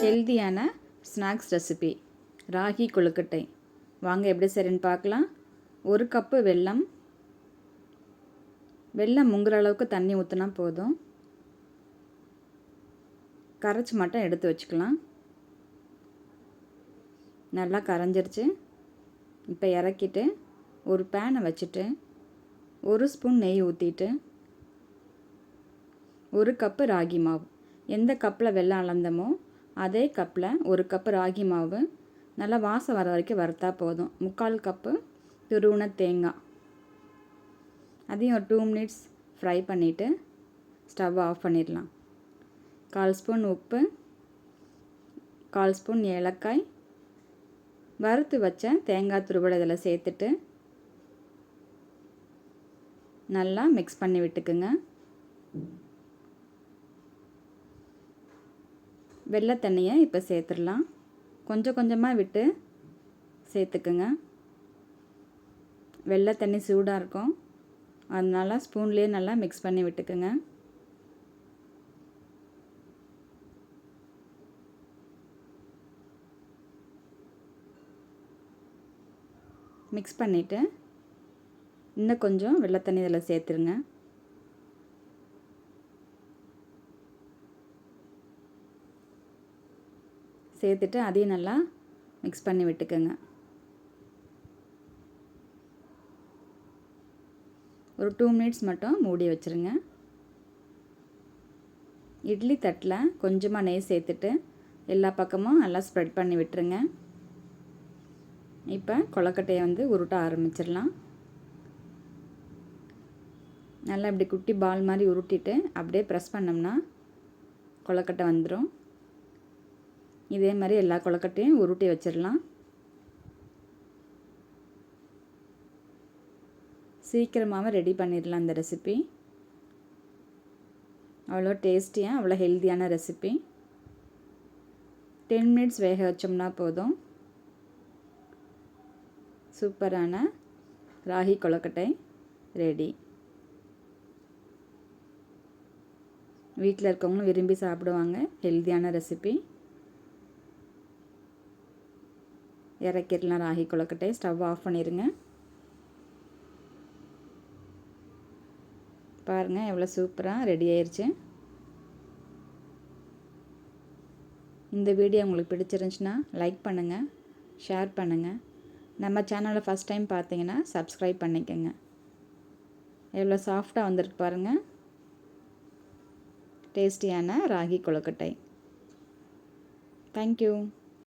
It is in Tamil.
ஹெல்தியான ஸ்நாக்ஸ் ரெசிபி. ராகி கொழுக்கட்டை. வாங்க எப்படி சரின்னு பார்க்கலாம். ஒரு கப்பு வெல்லம். வெல்லம் முங்குற அளவுக்கு தண்ணி ஊற்றினா போதும். கரைச்சி மட்டும் எடுத்து வச்சுக்கலாம். நல்லா கரைஞ்சிருச்சு. இப்போ இறக்கிட்டு ஒரு பேனை வச்சுட்டு ஒரு ஸ்பூன் நெய் ஊற்றிட்டு ஒரு கப்பு ராகி மாவு. எந்த கப்பில் வெள்ளம் அளந்தமோ அதே கப்பில் ஒரு கப்பு ராகி மாவு. நல்லா வாசம் வர வரைக்கும் வறுத்தா போதும். முக்கால் கப்பு துருவின தேங்காய். அதையும் ஒரு டூ மினிட்ஸ் ஃப்ரை பண்ணிவிட்டு ஸ்டவ் ஆஃப் பண்ணிடலாம். கால் ஸ்பூன் உப்பு கால் ஸ்பூன் ஏலக்காய். வறுத்து வச்ச தேங்காய் துருவடை இதில் சேர்த்துட்டு நல்லா மிக்ஸ் பண்ணி விட்டுக்குங்க. வெள்ளை தண்ணியை இப்போ சேர்த்துடலாம். கொஞ்சம் கொஞ்சமாக விட்டு சேர்த்துக்குங்க. வெள்ளை தண்ணி சூடாக இருக்கும். அதனால் ஸ்பூன்லேயே நல்லா மிக்ஸ் பண்ணி விட்டுக்குங்க. மிக்ஸ் பண்ணிவிட்டு இன்னும் கொஞ்சம் வெள்ளை தண்ணி இதில் சேர்த்துருங்க. சேர்த்துட்டு அதையும் நல்லா மிக்ஸ் பண்ணி விட்டுக்கோங்க. ஒரு டூ மினிட்ஸ் மட்டும் மூடி வச்சுருங்க. இட்லி தட்டில் கொஞ்சமாக நெய் சேர்த்துட்டு எல்லா பக்கமும் நல்லா ஸ்ப்ரெட் பண்ணி விட்டுருங்க. இப்போ கொலக்கட்டையை வந்து உருட்ட ஆரம்பிச்சிடலாம். நல்லா இப்படி குட்டி பால் மாதிரி உருட்டிட்டு அப்படியே ப்ரெஸ் பண்ணோம்னா கொலக்கட்டை வந்துடும் இதே மாதிரி எல்லா கொழக்கட்டையும் உருட்டி வச்சிடலாம். சீக்கிரமாகவே ரெடி பண்ணிடலாம் இந்த ரெசிபி அவ்வளோ டேஸ்டியாக அவ்வளோ ஹெல்த்தியான ரெசிபி டென் மினிட்ஸ் வேக வச்சோம்னா போதும். சூப்பரான ராகி கொழக்கட்டை ரெடி வீட்டில் இருக்கவங்களும் விரும்பி சாப்பிடுவாங்க ஹெல்த்தியான ரெசிபி இறக்கிடலாம் ராகி கொழுக்கட்டை. ஸ்டவ் ஆஃப் பண்ணிடுங்க பாருங்கள் எவ்வளோ சூப்பராக ரெடி ஆயிடுச்சு இந்த வீடியோ உங்களுக்கு பிடிச்சிருந்துச்சுன்னா லைக் பண்ணுங்கள் ஷேர் பண்ணுங்கள் நம்ம சேனலை ஃபஸ்ட் டைம் பார்த்தீங்கன்னா சப்ஸ்கிரைப் பண்ணிக்கோங்க. எவ்வளோ சாஃப்டாக வந்திருக்கு பாருங்கள் டேஸ்டியான ராகி கொழுக்கட்டை. தேங்க்யூ